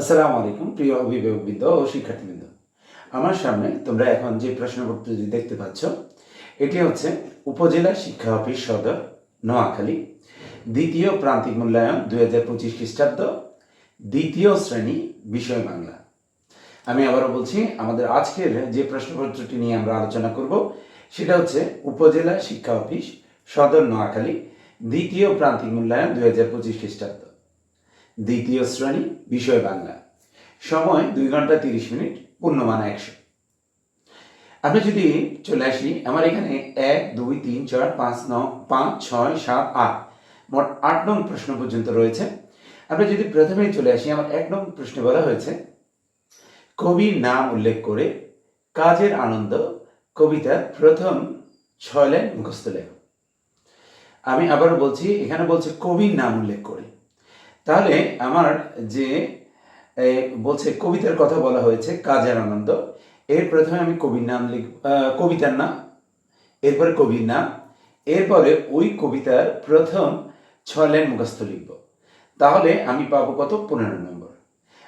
আসসালামু আলাইকুম, প্রিয় অভিভাবকবৃন্দ ও শিক্ষার্থীবৃন্দ। আমার সামনে তোমরা এখন যে প্রশ্নপত্রটি দেখতে পাচ্ছ, এটি হচ্ছে উপজেলা শিক্ষা অফিস সদর, নোয়াখালী। দ্বিতীয় প্রান্তিক মূল্যায়ন দুই হাজার পঁচিশ খ্রিস্টাব্দ। দ্বিতীয় শ্রেণি বিষয় বাংলা। আমি আবারও বলছি, আমাদের আজকের যে প্রশ্নপত্রটি নিয়ে আমরা আলোচনা করব, সেটা হচ্ছে উপজেলা শিক্ষা অফিস সদর, নোয়াখালী। দ্বিতীয় প্রান্তিক মূল্যায়ন দুই হাজার পঁচিশ খ্রিস্টাব্দ। দ্বিতীয় শ্রেণি, বিষয় বাংলা। সময় দুই ঘণ্টা তিরিশ মিনিট, পূর্ণমান একশো। আমরা যদি চলে আসি, আমার এখানে এক, দুই, তিন, চার, পাঁচ ন পাঁচ, ছয়, সাত, আট, মোট আট নং প্রশ্ন পর্যন্ত রয়েছে। আমরা যদি প্রথমেই চলে আসি, আমার এক নং প্রশ্নে বলা হয়েছে কবির নাম উল্লেখ করে কাজের আনন্দ কবিতার প্রথম ছয় লাইন মুখস্থ লেখ। আমি আবারও বলছি, এখানে বলছে কবির নাম উল্লেখ করে। তাহলে আমার যে বলছে, কবিতার কথা বলা হয়েছে, কাজের আনন্দ। এর প্রথমে আমি কবির নাম লিখ কবিতার নাম, এরপরে কবির নাম, এরপরে ওই কবিতার প্রথম ছয় লাইন মুখস্থ লিখব। তাহলে আমি পাবো কত? পনেরো নম্বর।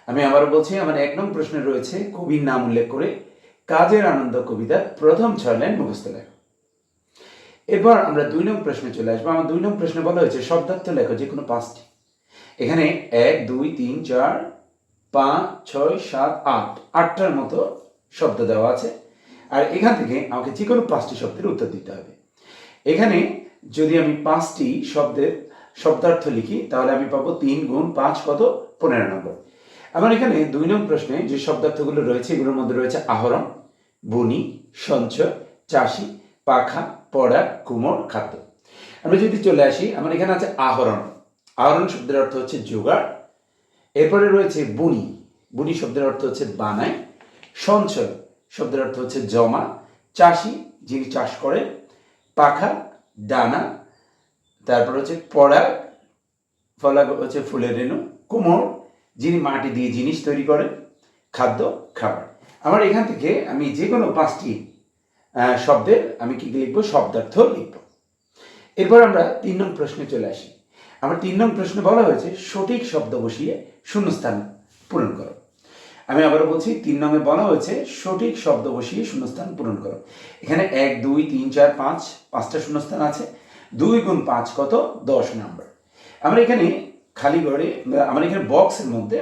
আমি আবারও বলছি, আমার এক নং প্রশ্নে রয়েছে, কবির নাম উল্লেখ করে কাজের আনন্দ কবিতার প্রথম ছয় লাইন মুখস্থ লেখো। এরপর আমরা দুই নং প্রশ্নে চলে আসব। আমার দুই নং প্রশ্নে বলা হয়েছে, শব্দার্থ লেখো, যে কোনো পাঁচটি। এখানে এক, দুই, তিন, চার, পাঁচ, ছয়, সাত, আট, আটটার মতো শব্দ দেওয়া আছে। আর এখান থেকে আমাকে যে কোনো পাঁচটি শব্দের উত্তর দিতে হবে। এখানে যদি আমি পাঁচটি শব্দের শব্দার্থ লিখি, তাহলে আমি পাবো তিন গুণ পাঁচ কত? পনেরো নম্বর। আমার এখানে দুই নম্বর প্রশ্নে যে শব্দার্থগুলো রয়েছে, এগুলোর মধ্যে রয়েছে আহরণ, বুনি, সঞ্চয়, চাষি, পাখা, পড়া, কুমোর, খাদ্য। আমরা যদি চলে আসি আমার এখানে আছে আহরণ। আহরণ শব্দের অর্থ হচ্ছে জোগাড়। এরপরে রয়েছে বুনি। বুনি শব্দের অর্থ হচ্ছে বানায়। সঞ্চয় শব্দের অর্থ হচ্ছে জমা। চাষি, যিনি চাষ করে, পাখা ডানা তারপর হচ্ছে পড়া, ফলা হচ্ছে ফুলের রেণু, কুমোর, যিনি মাটি দিয়ে জিনিস তৈরি করেন খাদ্য, খাবার। আমার এখান থেকে আমি যে কোনো পাঁচটি শব্দের আমি কি লিখব? শব্দার্থ লিখব। এরপর আমরা তিন নং প্রশ্নে চলে আসি। আমার তিন নং প্রশ্ন বলা হয়েছে, সঠিক শব্দ বসিয়ে শূন্যস্থান পূরণ করো। আমি আবারও বলছি, তিন নঙে বলা হয়েছে, সঠিক শব্দ বসিয়ে শূন্যস্থান পূরণ করো। এখানে এক, দুই, তিন, চার, পাঁচ, পাঁচটা শূন্যস্থান আছে। দুই গুণ পাঁচ কত? দশ নাম্বার। আমরা এখানে খালি ঘরে, আমার এখানে বক্সের মধ্যে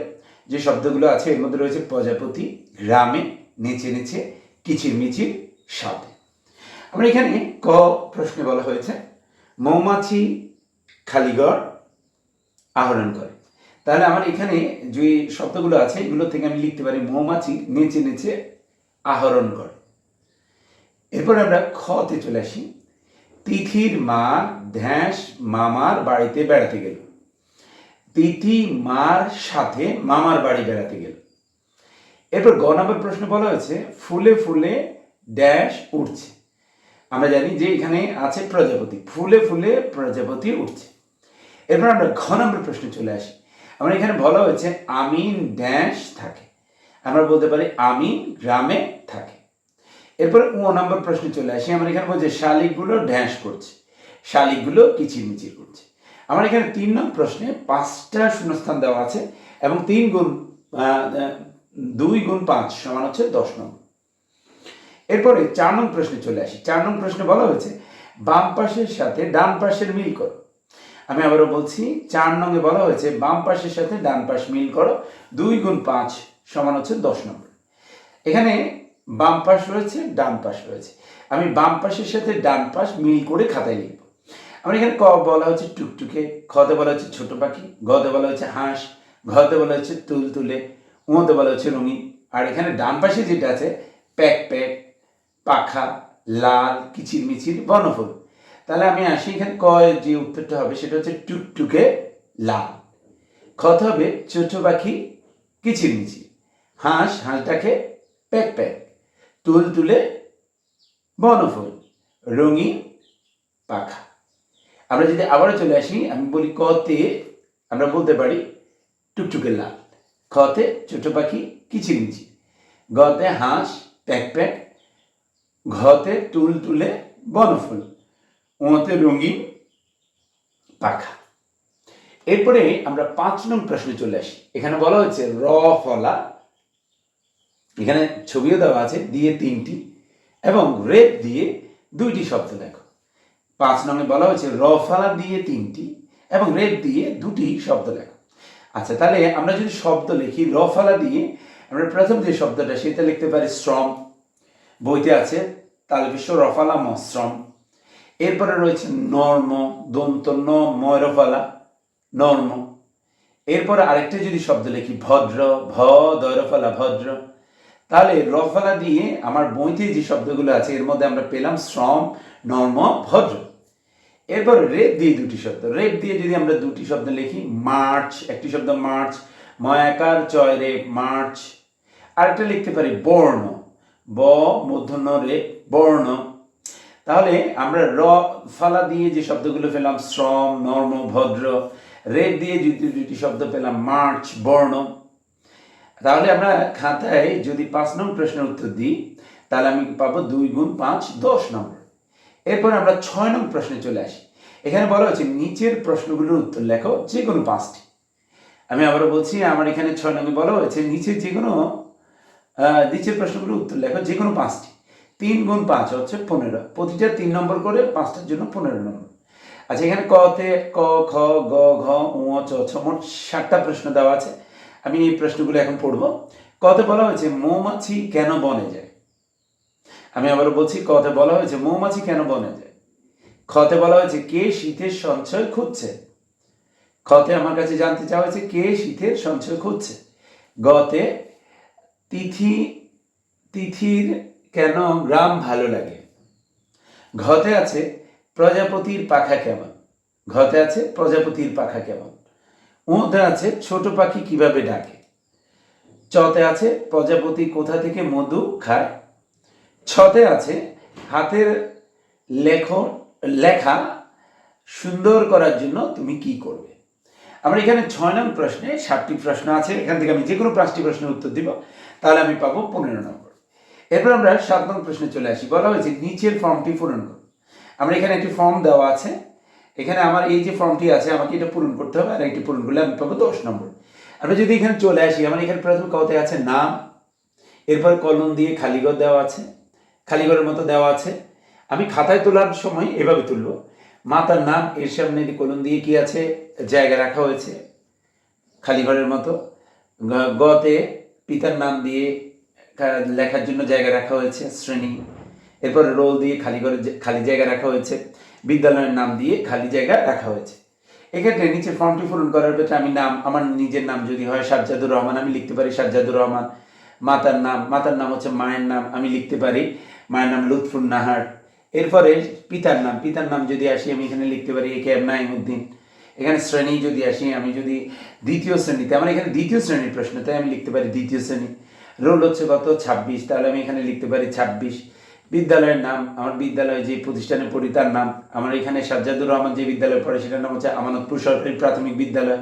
যে শব্দগুলো আছে, এর মধ্যে রয়েছে প্রজাপতি, গ্রামে, নেচে নেচে, কিচির মিচির সাথে আমরা এখানে ক প্রশ্নে বলা হয়েছে, মৌমাছি খালিগড় আহরণ করে। তাহলে আমার এখানে যে শব্দগুলো আছে, এগুলো থেকে আমি লিখতে পারি মৌমাছি নেচে নেচে আহরণ করে। এরপর আমরা খতে চলে আসি। তিথির মা ধ্যাস মামার বাড়িতে বেড়াতে গেল। তিথি মার সাথে মামার বাড়ি বেড়াতে গেল। এরপর গ নম্বর প্রশ্ন বলা হয়েছে, ফুলে ফুলে ড্যাশ উঠছে। আমরা জানি যে এখানে আছে প্রজাপতি। ফুলে ফুলে প্রজাপতি উঠছে। এরপর আমরা ঘ নম্বর প্রশ্নে চলে আসি। আমরা এখানে বলা হয়েছে, আমিন ড্যাশ থাকে। আমরা বলতে পারি, আমিন গ্রামে থাকে। এরপর ও নম্বর প্রশ্নে চলে আসি। আমরা এখানে বলছে, শালিকগুলো ড্যাশ করছে। শালিকগুলো কিচিরমিচির করছে। আমার এখানে তিন নম্বর প্রশ্নে পাঁচটা শূন্যস্থান দেওয়া আছে এবং তিন গুণ দুই গুণ পাঁচ সমান হচ্ছে দশ নম্বর এরপরে চার নং প্রশ্নে চলে আসি। চার নং প্রশ্নে বলা হয়েছে, বাম পাশের সাথে ডান পাশের মিল করো। আমি আবারও বলছি, চার নঙ্গে বলা হয়েছে, বাম পাশের সাথে ডান পাশ মিল করো, দুই গুণ পাঁচ সমান হচ্ছে দশ নম্বর। এখানে বাম পাশ রয়েছে, ডান পাশ রয়েছে। আমি বাম পাশের সাথে ডান পাশ মিল করে খাতায় লিখব। আমার এখানে ক বলা হচ্ছে টুকটুকে, খতে বলা হচ্ছে ছোট পাখি, গতে বলা হচ্ছে হাঁস, ঘতে বলা হচ্ছে তুল তুলে উঁতে বলা হচ্ছে রঙিন। আর এখানে ডান পাশে যেটা আছে, প্যাক প্যাক, পাখা, লাল কিচির মিচির বনফুল। তাহলে আমি আসি এখানে ক যে উত্তরটা হবে সেটা হচ্ছে টুকটুকে লাল। খত হবে ছোট পাখি কিচির মিচির হাঁস হাঁসটাকে প্যাক প্যাক। তুল তুলে বনফুল, রঙিন পাখা। আমরা যদি আবারও চলে আসি, আমি বলি কতে, আমরা বলতে পারি টুকটুকে লাল। খতে ছোট পাখি কিচির মিচির গতে হাঁস প্যাক প্যাক। ঘতে তুল তুলে বনফুল। ওতে রঙিন পাখা। এরপরে আমরা পাঁচ নং প্রশ্নে চলে আসি। এখানে বলা হচ্ছে র ফলা এখানে ছবিও দেওয়া আছে, দিয়ে তিনটি। এবং রেপ দিয়ে দুইটি শব্দ লেখো। পাঁচ নঙে বলা হয়েছে র ফলা দিয়ে তিনটি এবং রেপ দিয়ে দুটি শব্দ লেখো। আচ্ছা তাহলে আমরা যদি শব্দ লিখি র ফলা দিয়ে, আমরা প্রথম যে শব্দটা সেটা লিখতে পারি শ্রম। বইতে আছে তাহলে বিশ্ব রফালা মশ্রম এরপরে রয়েছে নর্ম, দন্ত ন ময়রফালা, নর্ম। এরপরে আরেকটা যদি শব্দ লিখি, ভদ্র, ভ, দয়রফালা, ভদ্র। তাহলে রফালা দিয়ে আমার বইতে যে শব্দগুলো আছে, এর মধ্যে আমরা পেলাম শ্রম, নর্ম, ভদ্র। এরপর রেপ দিয়ে দুটি শব্দ। রেপ দিয়ে যদি আমরা দুটি শব্দ লিখি, মার্চ, একটি শব্দ মার্চ, ময়াকার চয় রেপ, মার্চ। আরেকটা লিখতে পারি, বর্ণ। ব মূর্ধন্য রে বর্ণ। তাহলে আমরা র, ফালা দিয়ে যে শব্দগুলো পেলাম, শ্রম, নর্ম, ভদ্র রেপ দিয়ে যদি দুটি শব্দ পেলাম, মার্চ, বর্ণ। তাহলে আমরা খাতায় যদি পাঁচ নম্বর প্রশ্নের উত্তর দিই, তাহলে আমি পাবো দুই গুণ পাঁচ, দশ নম্বর। এরপর আমরা ছয় নম্বর প্রশ্নে চলে আসি। এখানে বলা হচ্ছে নিচের প্রশ্নগুলোর উত্তর লেখো যে কোনো পাঁচটি। আমি আবারও বলছি, আমার এখানে ছয় নম্বর বলা হয়েছে নিচে যে কোনো নিচের প্রশ্নগুলোর উত্তর লেখো যে কোনো পাঁচটি। তিন গুণ পাঁচ হচ্ছে পনেরো। প্রতিটা তিন নম্বর করে পাঁচটার জন্য পনেরো নম্বর। আচ্ছা এখানে কতে ক খ গ, ঘ, উ চ, ছ মোট ষাটটা প্রশ্ন দেওয়া আছে। আমি এই প্রশ্নগুলো এখন পড়ব। কতে বলা হয়েছে, মৌমাছি কেন বনে যায়? আমি আবারও বলছি, কতে বলা হয়েছে, মৌমাছি কেন বনে যায়? খতে বলা হয়েছে, কে শীতের সঞ্চয় খুঁজছে? খতে আমার কাছে জানতে চাওয়া হয়েছে, কে শীতের সঞ্চয় খুঁজছে? গতে তিথি, তিথির কেন গ্রাম ভালো লাগে? ঘতে আছে প্রজাপতির পাখা কেমন? ঘতে আছে প্রজাপতির পাখা কেমন? উঁতে আছে ছোট পাখি কীভাবে ডাকে? চতে আছে প্রজাপতি কোথা থেকে মধু খায়? ছতে আছে হাতের লেখ, লেখা সুন্দর করার জন্য তুমি কি করবে? আমরা এখানে ছয় নং প্রশ্নে সাতটি প্রশ্ন আছে। এখান থেকে আমি যে কোনো পাঁচটি প্রশ্নের উত্তর দিব। তাহলে আমি পাবো পনেরো নম্বর। এরপর আমরা সাত নং প্রশ্নে চলে আসি। বলা হয়েছে, নিচের ফর্মটি পূরণ করো। আমরা এখানে একটি ফর্ম দেওয়া আছে। এখানে আমার এই যে ফর্মটি আছে, আমাকে এটা পূরণ করতে হবে, আর একটি পূরণ করলে আমি পাবো দশ নম্বর। আমরা যদি এখানে চলে আসি, আমার এখানে প্রথম কতে আছে নাম, এরপর কলম দিয়ে খালিঘর দেওয়া আছে, খালিঘরের মতো দেওয়া আছে। আমি খাতায় তোলার সময় এভাবে তুলবো। মাতার নাম, এর সামনে কলম দিয়ে কি আছে, জায়গা রাখা হয়েছে খালি ঘরের মতো গতে পিতার নাম দিয়ে লেখার জন্য জায়গা রাখা হয়েছে, শ্রেণি। এরপর রোল দিয়ে খালি করে খালি জায়গা রাখা হয়েছে, বিদ্যালয়ের নাম দিয়ে খালি জায়গা রাখা হয়েছে। এক্ষেত্রে নিচে ফর্মটি পূরণ করার ক্ষেত্রে আমি নাম, আমার নিজের নাম যদি হয় সাজ্জাদুর রহমান, আমি লিখতে পারি সাজ্জাদুর রহমান। মাতার নাম মাতার নাম হচ্ছে মায়ের নাম, আমি লিখতে পারি মায়ের নাম লুৎফুন নাহার। এরপরে পিতার নাম পিতার নাম যদি আসি, আমি এখানে লিখতে পারি এ কে এম নাইমুদ্দিন এখানে শ্রেণি যদি আসি, আমি যদি দ্বিতীয় শ্রেণীতে আমার এখানে দ্বিতীয় শ্রেণির প্রশ্ন, তাই আমি লিখতে পারি দ্বিতীয় শ্রেণি। রোল হচ্ছে কত? ছাব্বিশ। তাহলে আমি এখানে লিখতে পারি ছাব্বিশ। বিদ্যালয়ের নাম, আমার বিদ্যালয়ে যে প্রতিষ্ঠানে পড়ি তার নাম। আমার এখানে সাজ্জাদুর রহমান যে বিদ্যালয়ে পড়ে সেটার নাম হচ্ছে আমানতপুর সরকারি প্রাথমিক বিদ্যালয়।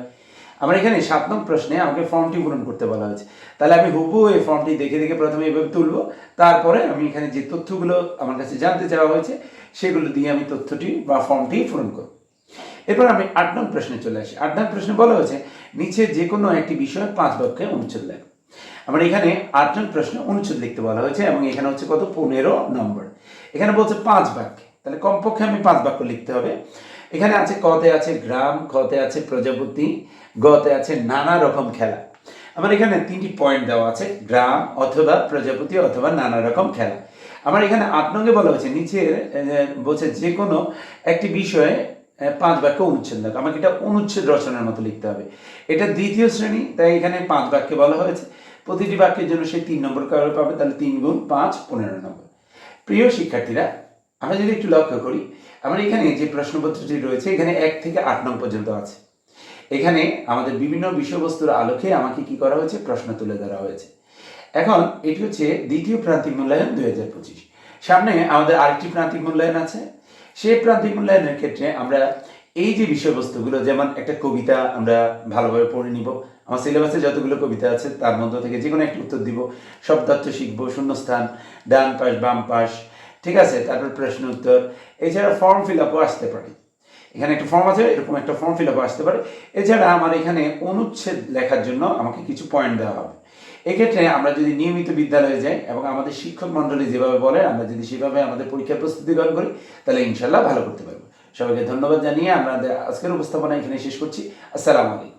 আমার এখানে সাত নং প্রশ্নে আমাকে ফর্মটি পূরণ করতে বলা হয়েছে। তাহলে আমি হুবু এই ফর্মটি দেখে দেখে প্রথমে এভাবে তুলবো। তারপরে আমি এখানে যে তথ্যগুলো আমার কাছে জানতে চাওয়া হয়েছে, সেগুলো দিয়ে আমি তথ্যটি বা ফর্মটি পূরণ করব। এরপর আমি আট নং প্রশ্নে চলে আসি। আট নং প্রশ্নে বলা হয়েছে, নিচে যে কোনো একটি বিষয়ে পাঁচ বাক্যে অনুচ্ছেদ লেখ। আমার এখানে আট নং প্রশ্নে অনুচ্ছেদ লিখতে বলা হয়েছে এবং এখানে হচ্ছে কত? পনেরো নম্বর। এখানে বলছে পাঁচ বাক্যে। তাহলে কমপক্ষে আমি পাঁচ বাক্য লিখতে হবে। এখানে আছে কতে আছে গ্রাম খতে আছে প্রজাপতি, গতে আছে নানা রকম খেলা। আমার এখানে তিনটি পয়েন্ট দেওয়া আছে, গ্রাম অথবা প্রজাপতি অথবা নানা রকম খেলা। আমার এখানে আট নঙ্গে বলা হয়েছে, নিচের বলছে যে কোনো একটি বিষয়ে পাঁচ বাক্য অনুচ্ছেদ লেখো আমাকে এটা অনুচ্ছেদ রচনার মতো লিখতে হবে। এটা দ্বিতীয় শ্রেণি, তাই এখানে পাঁচ বাক্যে বলা হয়েছে। প্রতিটি বাক্যের জন্য সে তিন নম্বর করে পাবে, তাহলে তিন গুণ পাঁচ, পনেরো নম্বর। প্রিয় শিক্ষার্থীরা, আমরা যদি একটু লক্ষ্য করি, আমরা এখানে যে প্রশ্নপত্রটি রয়েছে, এখানে এক থেকে আট নম্বর পর্যন্ত আছে। এখানে আমাদের বিভিন্ন বিষয়বস্তুর আলোকে আমাকে কি করা হয়েছে? প্রশ্ন তুলে ধরা হয়েছে। এখন এটি হচ্ছে দ্বিতীয় প্রান্তিক মূল্যায়ন দুই হাজার পঁচিশ। সামনে আমাদের আরেকটি প্রান্তিক মূল্যায়ন আছে। সেই প্রান্তিক মূল্যায়নের ক্ষেত্রে আমরা এই যে বিষয়বস্তুগুলো, যেমন একটা কবিতা আমরা ভালোভাবে পড়ে নিব, আমার সিলেবাসে যতগুলো কবিতা আছে তার মধ্য থেকে যে কোনো একটি উত্তর দিব শব্দার্থ শিখব, শূন্যস্থান, ডান পাশ, বাম পাশ, ঠিক আছে? তারপর প্রশ্ন উত্তর, এছাড়া ফর্ম ফিল আপও আসতে পারে। এখানে একটা ফর্ম আছে, এরকম একটা ফর্ম ফিল আপ আসতে পারে। এছাড়া আমার এখানে অনুচ্ছেদ লেখার জন্য আমাকে কিছু পয়েন্ট দেওয়া হবে। এক্ষেত্রে আমরা যদি নিয়মিত বিদ্যালয়ে যাই এবং আমাদের শিক্ষক মন্ডলী যেভাবে বলে আমরা যদি সেভাবে আমাদের পরীক্ষার প্রস্তুতি গ্রহণ করি, তাহলে ইনশাল্লাহ ভালো করতে পারব। সবাইকে ধন্যবাদ জানিয়ে আমরা আজকের উপস্থাপনা এখানে শেষ করছি। আসসালামু আলাইকুম।